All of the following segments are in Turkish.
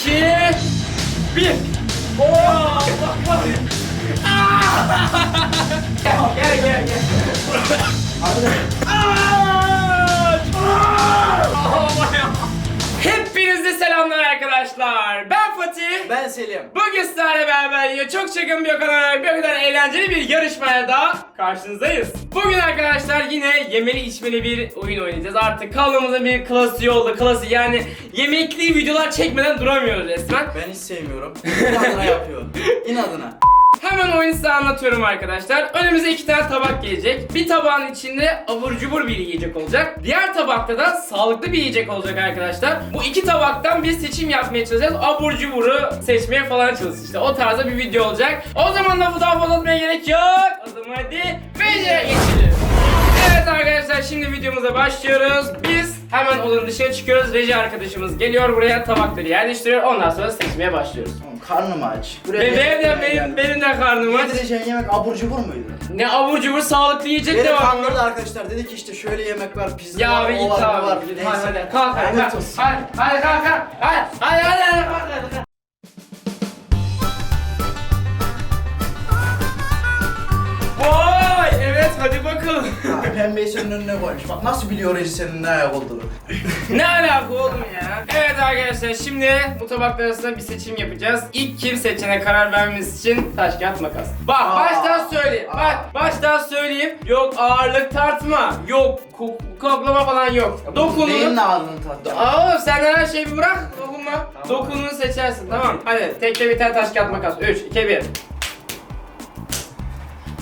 iki, bir. Oo, bak bak. Aa! gel gel gel. Aa! Ben Selim. Bugün sizlerle beraber yine çok çılgın bir o kadar, bir o kadar eğlenceli bir yarışmaya da karşınızdayız. Bugün arkadaşlar yine yemeli içmeli bir oyun oynayacağız. Artık kanalımızın bir klasiği oldu. Klasiği yani yemekli videolar çekmeden duramıyoruz resmen. Ben hiç sevmiyorum. İnadına yapıyor. İnadına. Hemen oyunu size anlatıyorum arkadaşlar. Önümüze iki tane tabak gelecek. Bir tabağın içinde abur cubur bir yiyecek olacak. Diğer tabakta da sağlıklı bir yiyecek olacak arkadaşlar. Bu iki tabaktan bir seçim yapmaya çalışacağız. Abur cuburu seçmeye falan çalışacağız. İşte o tarzda bir video olacak. O zaman lafı daha fazla atmaya gerek yok. O zaman hadi videoya geçelim. Evet arkadaşlar şimdi videomuza başlıyoruz. Biz hemen odanın dışına çıkıyoruz. Reji arkadaşımız geliyor buraya tabakları yerleştiriyor. Ondan sonra seçmeye başlıyoruz. Oğlum karnım aç. Ve benim de, benim, benim de karnım aç. Yedireceğin yemek abur cubur muydu? Ne abur cubur sağlıklı yiyecek de Beni var. kandırdı arkadaşlar. Dedi ki işte şöyle yemek var, pizza Ya var, o git var, bu abi. var. git. Neyse. Hadi hadi kalk hadi Lanet kalk. olsun. Hadi hadi kalk kalk. Hadi hadi hadi hadi kalk hadi. kalk. Pembeyi senin önüne koymuş. Bak nasıl biliyor Reji senin ne ayak olduğunu. ne alaka oğlum ya? Evet arkadaşlar şimdi bu tabaklar arasında bir seçim yapacağız. İlk kim seçene karar vermemiz için taş kağıt makas. Bak Aa. baştan söyleyeyim. Bak baştan söyleyeyim. Yok ağırlık tartma. Yok kok- koklama falan yok. Neyin Dokununu. ne ağzını tatacağım? Aa oğlum sen her şeyi bir bırak. Dokunma. Dokununu seçersin tamam. Hadi tekte bir tane taş kağıt makas. 3 2 1.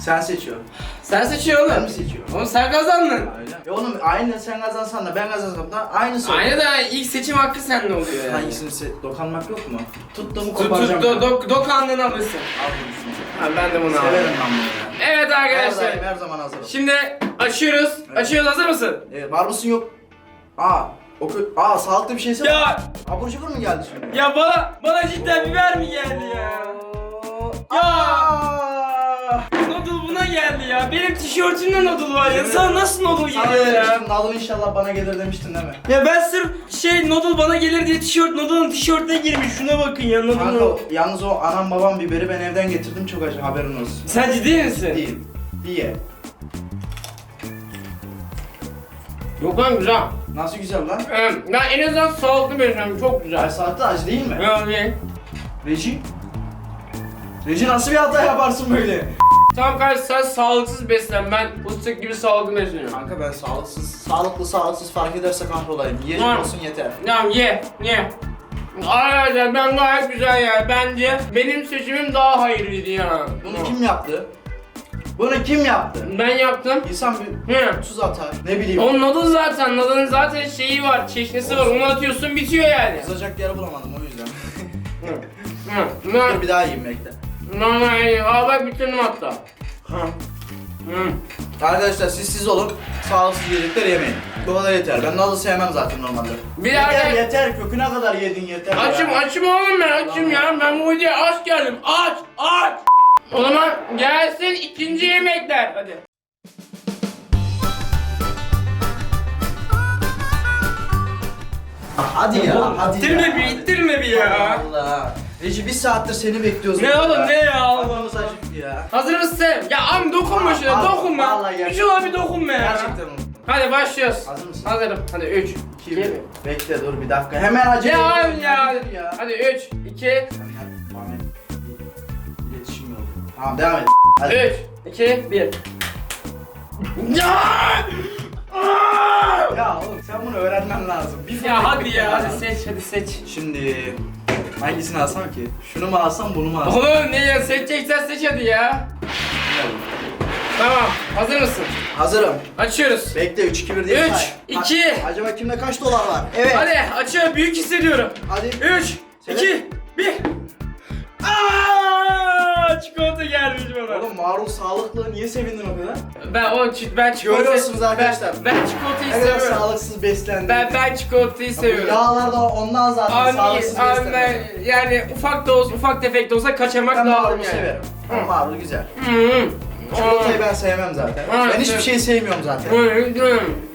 Sen seçiyorsun. Sen seçiyorsun Ben oğlum. mi seçiyorum? Oğlum sen kazandın. Öyle. Ya oğlum aynı sen kazansan da ben kazansam da aynı soru. Aynı da ilk seçim hakkı sende oluyor yani. Hangisini se- dokanmak yok mu? Tuttuğumu Tut koparacağım. tut do, do, dokandın alırsın. Ha, ben de bunu aldım. Severim ben bunu ya. Evet Her arkadaşlar. her zaman hazırım. Şimdi açıyoruz. Açıyoruz hazır mısın? Evet, var mısın yok? Aa, oku. Aa, sağlıklı bir şeyse Ya Abur cubur mu geldi şimdi? ya bana bana cidden biber mi geldi ya? Ya Aa! Noodle buna geldi ya. Benim tişörtümde noodle var ya. Sana nasıl noodle Sana geliyor ya? demiştim, Nalın inşallah bana gelir demiştin değil mi? Ya ben sırf şey noodle bana gelir diye tişört noodle'ın tişörtüne girmiş. Şuna bakın ya Kanka, noodle'ın. yalnız o anam babam biberi ben evden getirdim çok acı haberin olsun. Sen ciddi misin? Değil. İyi. Yok lan güzel. Nasıl güzel lan? Ee, ben en azından sağlıklı besliyorum. Çok Her güzel. saatte acı değil mi? Ya iyi. Reji? Reji nasıl bir hata yaparsın böyle? Tamam kardeş sen sağlıksız beslen. Ben fıstık gibi sağlıklı besleniyorum. Kanka ben sağlıksız, sağlıklı sağlıksız fark ederse kahrolayım. Yiyecek Tamam. olsun yeter. Tamam ye, ye. Arkadaşlar ben gayet güzel ya. Bence benim seçimim daha hayırlıydı ya. Bunu kim yaptı? Bunu kim yaptı? Ben yaptım. İnsan bir Hı. tuz atar. Ne bileyim. O noodle zaten, noodle'ın zaten şeyi var, çeşnisi var. Onu atıyorsun bitiyor yani. Yazacak yer bulamadım o yüzden. Hı. Hı. Ne? Dur bir daha yiyeyim bekle. Ne? Aa bak bitirdim hatta. Hı. Hı. Arkadaşlar siz siz olun. Sağlıksız yiyecekler yemeyin. Bu kadar yeter. Ben nazlı sevmem zaten normalde. Bir yeter dakika. yeter. Köküne kadar yedin yeter. Açım ya. açım oğlum ben açım ya. Ben bu videoya aç geldim. Aç aç. O zaman gelsin ikinci yemekler. Hadi. Hadi ya. Hadi İttirme ya. bir, ittirme bir ya. Allah. Reci bir saattir seni bekliyoruz. Ne oğlum, ne ya? Allah Allah. acıktı ya. Hazır mısın? Ya am dokunma şuna, Vallahi- dokunma. vallahi Bir gerçekten. şuna bir dokunma ya. Gerçekten unuttum. Hadi başlıyoruz. Hazır mısın? Hazırım. Hadi 3, 2, 1. Kim? Bekle dur bir dakika. Hemen acele Ya abi ya. ya. Hadi 3, 2, Sen gel, devam et. İletişim yok. Tamam devam et. Hadi. 3, 2, 1. Ya! Ya oğlum sen bunu öğrenmen lazım. Bir Ya hadi ya, beklemen hadi seç, hadi seç. Şimdi hangisini alsam ki? Şunu mu alsam bunu mu alsam? Oğlum ne ya, seçeceksen seç hadi ya. Tamam, hazır mısın? Hazırım. Açıyoruz. Bekle 3 2 1 diye Üç, say. iki. Ha- Acaba kimde kaç dolar var? Evet. Hadi açıyorum, büyük hissediyorum. Hadi. 3, Söyle. 2, 1. Aa, çikolata gelmiş bana. Oğlum marul sağlıklı niye sevindin o kadar? Ben o çi- ben çikolata Görüyorsunuz arkadaşlar. Ben, ben çikolatayı Ne kadar seviyorum. sağlıksız beslendi. Ben ben çikolatayı seviyorum. Yağlar da ondan zaten Abi, sağlıksız abi beslendi. ben yani ufak da olsa ufak tefek de olsa kaçamak Ben lazım marulu yani. severim. Ben marulu güzel. Hı. Çikolatayı ben sevmem zaten. Ben hiçbir evet. şey sevmiyorum zaten.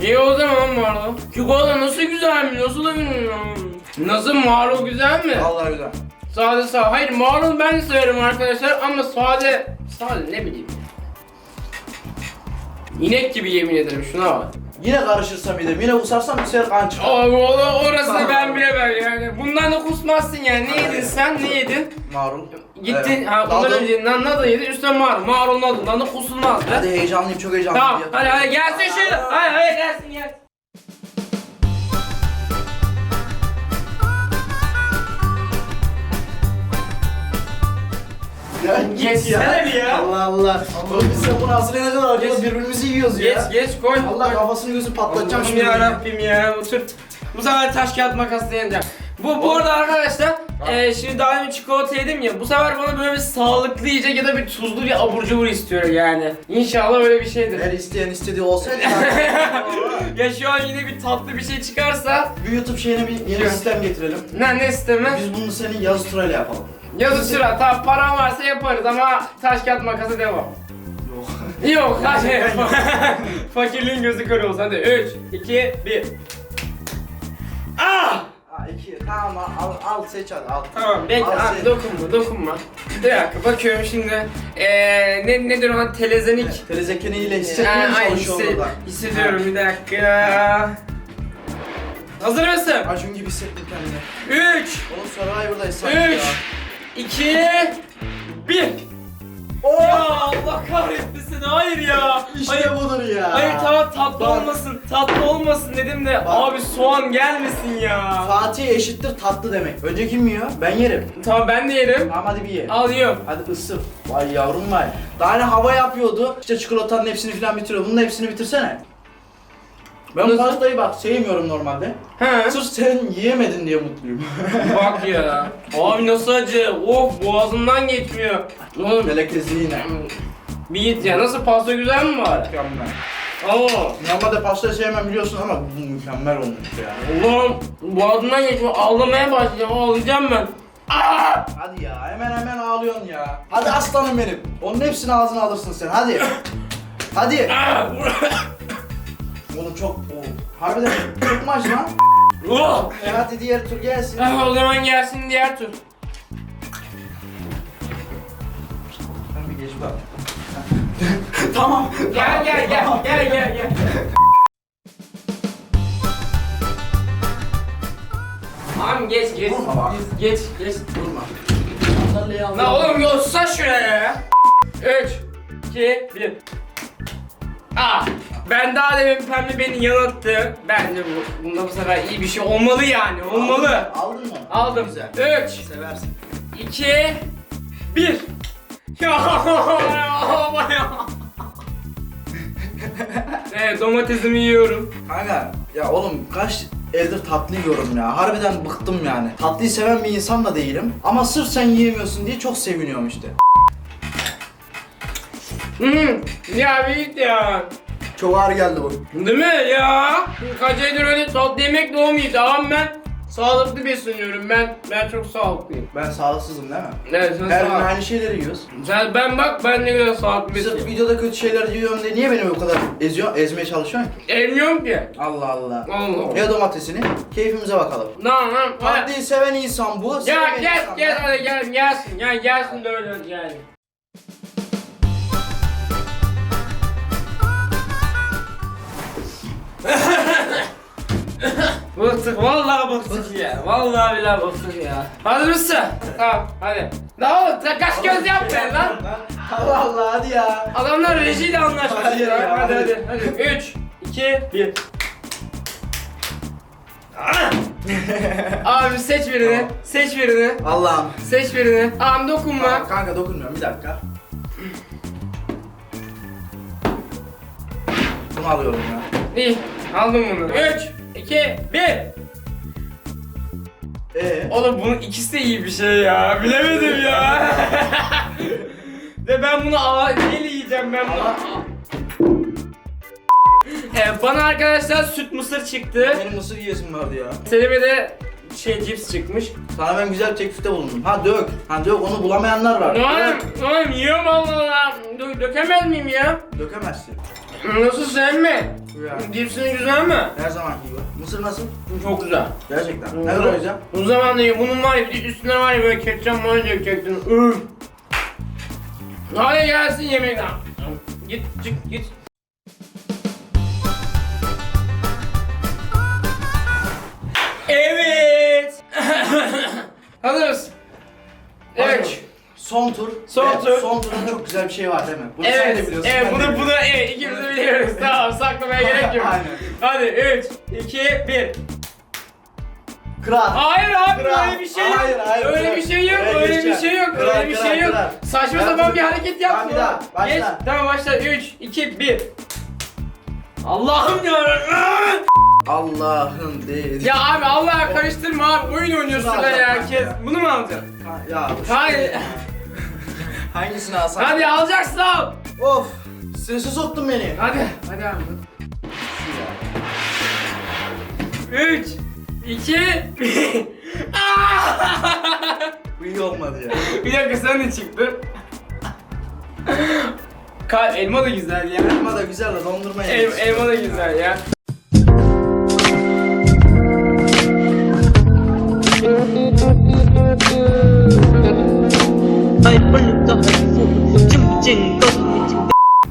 İyi o zaman Marlo. Çikolata nasıl güzelmiş, nasıl da bilmiyorum. Nasıl marul güzel mi? Vallahi güzel. Sade sade. Hayır marul ben de severim arkadaşlar ama sade sade ne bileyim. İnek gibi yemin ederim şuna bak. Yine karışırsam midem, yine kusarsam bir sefer kan çıkar. Abi o- orasını ben bilemem yani. Bundan da kusmazsın yani. Ne yedin sen? Ne yedin? Marul. Gittin, Evet. ha ondan Dadım. önce nan yedin, üstüne marul. Marul nadaldan da kusulmaz be. Hadi heyecanlıyım, çok heyecanlıyım. Tamam, hadi hadi gelsin şöyle. Hadi hadi gelsin gelsin. Ya Geçsene bir ya. Allah Allah. Oğlum biz sen bunu hazırlayana kadar arkada Geç. birbirimizi yiyoruz ya. Geç geç koy. Allah kafasını gözünü patlatacağım Allah'ım şimdi. ya Rabbim ya otur. Bu sefer taş kağıt makas yeneceğim. Bu bu arada arkadaşlar e, şimdi daha demin çikolata yedim ya bu sefer bana böyle bir sağlıklı yiyecek ya da bir tuzlu bir abur cubur istiyorum yani. İnşallah öyle bir şeydir. Her isteyen istediği olsaydı ya şu an yine bir tatlı bir şey çıkarsa bir YouTube şeyine bir yeni sistem getirelim. ne ne isteme? Biz bunu senin yazı turayla yapalım. Yazı sıra tamam param varsa yaparız ama taş kağıt makası devam. Yok. Yok hadi. Fakirliğin gözü kör olsun hadi 3 2 1 Ah! Ha iki. Tamam al, al seç hadi al. Tamam bekle Al abi dokunma dokunma. Bir dakika bakıyorum şimdi. Eee ne nedir ona telezenik. Telezekeniyle Ee, hissetmiyor musun ay, o şu hisse- orada? hissediyorum bir dakika. Hazır mısın? Acun gibi hissettim kendimi. 3 Oğlum Survivor'dayız sanki 3 ya. 2 1 Oh! Ya Allah kahretmesin hayır ya. İşte Hayır, budur ya. hayır tamam tatlı Bak. olmasın tatlı olmasın dedim de abi soğan gelmesin ya. Fatih eşittir tatlı demek. Önce kim yiyor? Ben yerim. Tamam ben de yerim. Tamam hadi bir ye. Al yiyorum. Hadi ısır. Vay yavrum vay. Daha ne hava yapıyordu. İşte çikolatanın hepsini falan bitiriyor. Bunun da hepsini bitirsene. Ben Nasıl? pastayı bak sevmiyorum normalde. He. Sırf sen yiyemedin diye mutluyum. Bak ya. Abi nasıl acı? Of boğazımdan geçmiyor. Oğlum Melekesi yine. bir git ya. Nasıl pasta güzel mi var? Mükemmel. Oo. Normalde pastayı sevmem biliyorsun ama bu mükemmel olmuş ya. Allah'ım boğazımdan geçmiyor. Ağlamaya başlayacağım. Ağlayacağım ben. Aa! Hadi ya hemen hemen ağlıyorsun ya. Hadi aslanım benim. Onun hepsini ağzına alırsın sen hadi. Hadi. Aa! Oğlum çok... Oh. Harbiden çok maç lan. Oh! E hadi diğer tur gelsin. Ah, o zaman gelsin diğer tur. Ben bir geç bak. tamam. Gel gel gel gel gel gel. Tamam geç geç. Vurma bak. Geç geç. Durma. Sandalyeyi al. La oğlum yolsa şuraya ya. 3 2 1 Ah! Ben daha demin pembe beni yanılttı. Bence bu, bunda bu sefer iyi bir şey olmalı yani. Olmalı. Aldın mı? Aldım. Güzel. 3 Seversin. 2 1 Ya ya. Evet domatesimi yiyorum. Kanka ya oğlum kaç evdir tatlı yiyorum ya. Harbiden bıktım yani. Tatlıyı seven bir insan da değilim. Ama sırf sen yiyemiyorsun diye çok seviniyorum işte. Hmm, ya büyük ya. Çok ağır geldi bu. Değil mi ya? Kaç aydır öyle tatlı yemek de olmuyordu ama ben sağlıklı besleniyorum. Ben ben çok sağlıklıyım. Ben sağlıksızım değil mi? Evet sen Her gün sağ- aynı şeyleri yiyoruz. Sen ben bak ben ne kadar sağlıklı Sırf besleniyorum. videoda kötü şeyler yiyorum diye niye beni bu kadar eziyor, ezmeye çalışıyorsun ki? Evmiyorum ki. Allah Allah. Allah. Ya domatesini, keyfimize bakalım. Tamam. hadi. Tatlıyı seven insan bu. Ya sevmeyen gel insan gel da- hadi gel gelsin. Gel gelsin de öyle yani. Bıktık vallahi bıktık ya. Vallahi billahi bıktık ya. Hazır mısın? Tamam hadi. La oğlum sen kaç göz yapmayın lan. Allah Allah hadi ya. Adamlar rejiyle anlaşmış. Hayır ya. Hadi hadi. hadi hadi. 3 2 1 Abi seç birini. Tamam. Seç birini. Allah'ım. Seç birini. Abi dokunma. Tamam, kanka dokunmuyorum bir dakika. Bunu alıyorum ya. İyi. Aldım bunu. 3 2 1 Ee, Oğlum bunun ikisi de iyi bir şey ya. Bilemedim ya. Ve ben bunu aa, neyle yiyeceğim ben bunu? Evet, bana arkadaşlar süt mısır çıktı. benim mısır yiyesim vardı ya. Selim'e de şey cips çıkmış. Sana ben güzel bir teklifte bulundum. Ha dök. Ha dök onu bulamayanlar var. Oğlum, Dök. oğlum yiyorum Allah Allah. Dö- dökemez miyim ya? Dökemezsin. Nasıl sen mi? Güzel. Dipsini güzel mi? Her zamanki gibi. Mısır nasıl? Çok güzel. Gerçekten. Ne kadar güzel? O zaman da bunun var ya bir de üstüne var ya böyle ketçap mayonez dökecektin. Üf. Hadi gelsin yemekten. Git çık git. Evet. Hazır mısın? Evet. Son tur. Son Ve tur. Son turda çok güzel bir şey var değil mi? Bunu sen de Evet, biliyorsun. evet ben de bunu biliyorum. bunu evet ikimiz de biliyoruz. tamam saklamaya gerek yok. Aynen. Hadi 3, 2, 1. Kral. Hayır abi Kral. öyle bir şey yok. Hayır, hayır, öyle bir şey yok. Öyle Öyle bir şey yok. Kral, öyle bir kral, şey yok. kral. Saçma Kral. sapan bir hareket yapma. Tamam, bir daha, başla. Geç. Tamam başla. 3 2 1. Allah'ım ya. Allah'ın değil. Ya abi Allah'a karıştırma abi. Oyun oynuyorsun Şunu da ya alacağım herkes. Bunu mu alacaksın? Ya. Hayır. Hangisini alsam? Hadi alacaksın al. Of. Strese soktun beni. Hadi. Hadi abi. 3 2 1. Bu iyi olmadı ya. Bir dakika sen de çıktın. Ka elma da güzel ya. Elma da güzel de dondurma El, elma da güzel ya.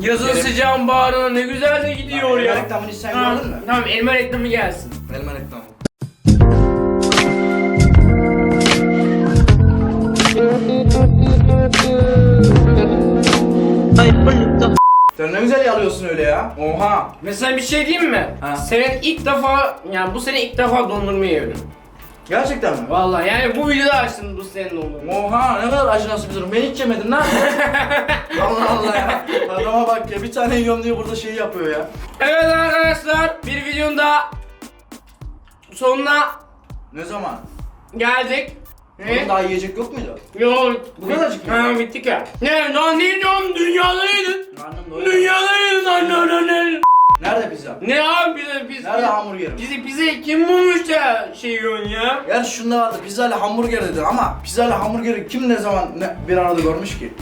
Yazın sıcağın bağrına ne güzel de gidiyor ya. reklamını sen Tamam, gördün mü? tamam elma reklamı gelsin. Elma reklamı. Sen ne güzel yalıyorsun öyle ya. Oha. Mesela bir şey diyeyim mi? Ha. Senin ilk defa, yani bu sene ilk defa dondurma yiyorum. Gerçekten mi? Vallahi yani bu videoda açtım bu senin dondurma. Oha ne kadar acınası bir durum. Ben hiç yemedim lan. Allah Allah ya. Adama bak ya bir tane yiyorum diye burada şey yapıyor ya. Evet arkadaşlar bir videonun daha sonuna Ne zaman? geldik. Oğlum daha yiyecek yok muydu? Yok. Bu kadarcık mı? Ha bittik ya. Ne lan ne diyorsun dünyada yedin. Karnım doydu. Lan lan lan. Nerede pizza? Ne abi bize biz Nerede hamburgerim? bizi bize kim bulmuş da şey yiyorsun ya? Gerçi şunda vardı pizza ile hamburger dedi ama pizza ile hamburgeri kim ne zaman ne, bir arada görmüş ki?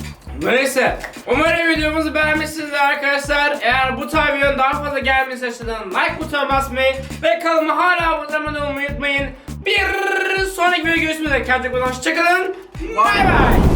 Neyse. Umarım videomuzu beğenmişsinizdir arkadaşlar. Eğer bu tarz videonun daha fazla gelmesi açısından like butonuna basmayı ve kanalıma hala abone olmayı unutmayın. Bir sonraki videoda görüşmek üzere. Kendinize iyi bakın. Hoşçakalın. Bay bay.